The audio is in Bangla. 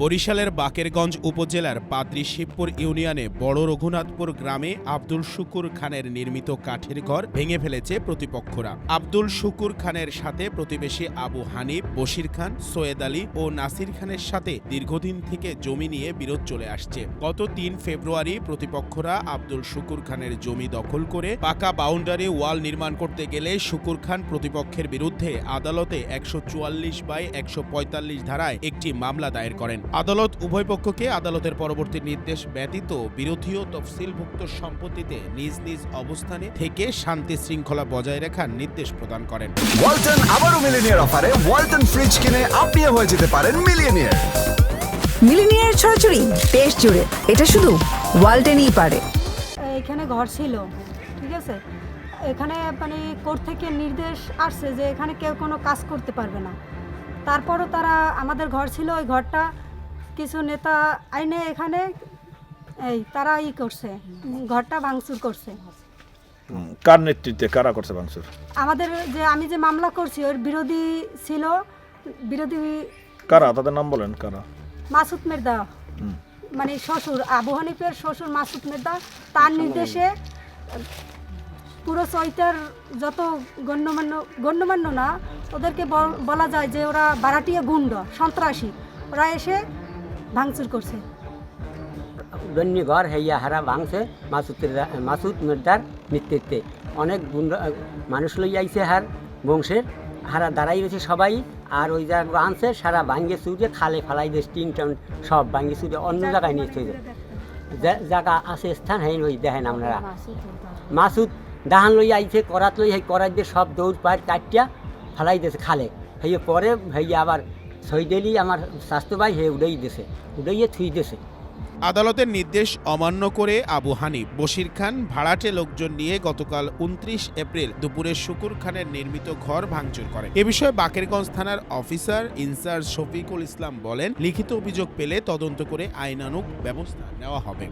বরিশালের বাকেরগঞ্জ উপজেলার পাদ্রি শিবপুর ইউনিয়নে বড় রঘুনাথপুর গ্রামে আব্দুল শুকুর খানের নির্মিত কাঠের ঘর ভেঙে ফেলেছে প্রতিপক্ষরা। আব্দুল শুকুর খানের সাথে প্রতিবেশী আবু হানিফ, বশির খান, সৈয়দ আলী ও নাসির খানের সাথে দীর্ঘদিন থেকে জমি নিয়ে বিরোধ চলে আসছে। গত তিন ফেব্রুয়ারি প্রতিপক্ষরা আব্দুল শুকুর খানের জমি দখল করে পাকা বাউন্ডারি ওয়াল নির্মাণ করতে গেলে শুকুর খান প্রতিপক্ষের বিরুদ্ধে আদালতে একশো চুয়াল্লিশ বাই একশো পঁয়তাল্লিশ ধারায় একটি মামলা দায়ের করেন। আদালত উভয় পক্ষকে আদালতের পরবর্তী নির্দেশ ব্যতীত বিরোধী ও তফসিলভুক্ত সম্পত্তিতে নিজ নিজ অবস্থানে থেকে শান্তি শৃঙ্খলা বজায় রাখার নির্দেশ প্রদান করেন। ওয়ালটন আবারও মিলিনিয়ার অফারে ওয়ালটন ফ্রিজ কিনে আপনিও হয়ে যেতে পারেন মিলিয়নিয়ার। মিলিনিয়ার ছড়াছড়ি দেশ জুড়ে এটা শুধু ওয়ালটেনই পারে। এখানে ঘর ছিল ঠিক আছে? এখানে মানে কোর্ট থেকে নির্দেশ আসছে যে এখানে কেউ কোনো কাজ করতে পারবে না। তারপরও তারা আমাদের ঘর ছিল ওই ঘরটা কিছু নেতা আইনে এখানে এই তারা ই করছে ঘরটা ভাঙচুর করছে। কার নেতৃত্বে কারা করছে ভাঙচুর? আমাদের যে আমি যে মামলা করছি ওর বিরোধী ছিল বিরোধী কারা? তাদের নাম বলেন কারা? মাসুদ মের্দা। মানে শ্বশুর আবু হানিফের শ্বশুর মাসুদ মের্দা তার নির্দেশে পুরো চৈতার যত গণ্যমান্য গণ্যমান্য না ওদেরকে বল- বলা যায় যে ওরা বারাটিয়া গুন্ড সন্ত্রাসী। ওরা এসে ভাঙচুর করছে। ঘর হেয়া হারা ভাঙছে মাসুদের মাসুদ মির্জার নেতৃত্বে। অনেক গুন্ডা মানুষ লই আইছে হার বংশের। হারা দাঁড়াই রয়েছে সবাই আর ওই জায়গা আনছে সারা ভাঙ্গে চুরে খালে ফালাই দিয়ে টিন টাউন সব ভাঙ্গে চুরে অন্য জায়গায় নিয়ে চলে। জায়গা আছে স্থান হেন ওই দেখেন আপনারা। মাসুদ দাহান লই আইছে করাত লই হেই করাত দিয়ে সব দৌড় পায়ের কাটিয়া ফালাই দিয়েছে খালে। হেয়ে পরে হেয়ে আবার সৈদেলি আমার স্বাস্থ্য ভাই হে উড়াই দিয়েছে উড়াইয়ে থুই দিয়েছে আদালতের নির্দেশ অমান্য করে আবু হানিফ, বশির খান, ভাড়াটে লোকজন নিয়ে গতকাল উনত্রিশ এপ্রিল দুপুরে শুকুর খানের নির্মিত ঘর ভাঙচুর করে এ বিষয়ে বাকেরগঞ্জ থানার অফিসার ইনচার্জ শফিকুল ইসলাম বলেন, লিখিত অভিযোগ পেলে তদন্ত করে আইনানুগ ব্যবস্থা নেওয়া হবে।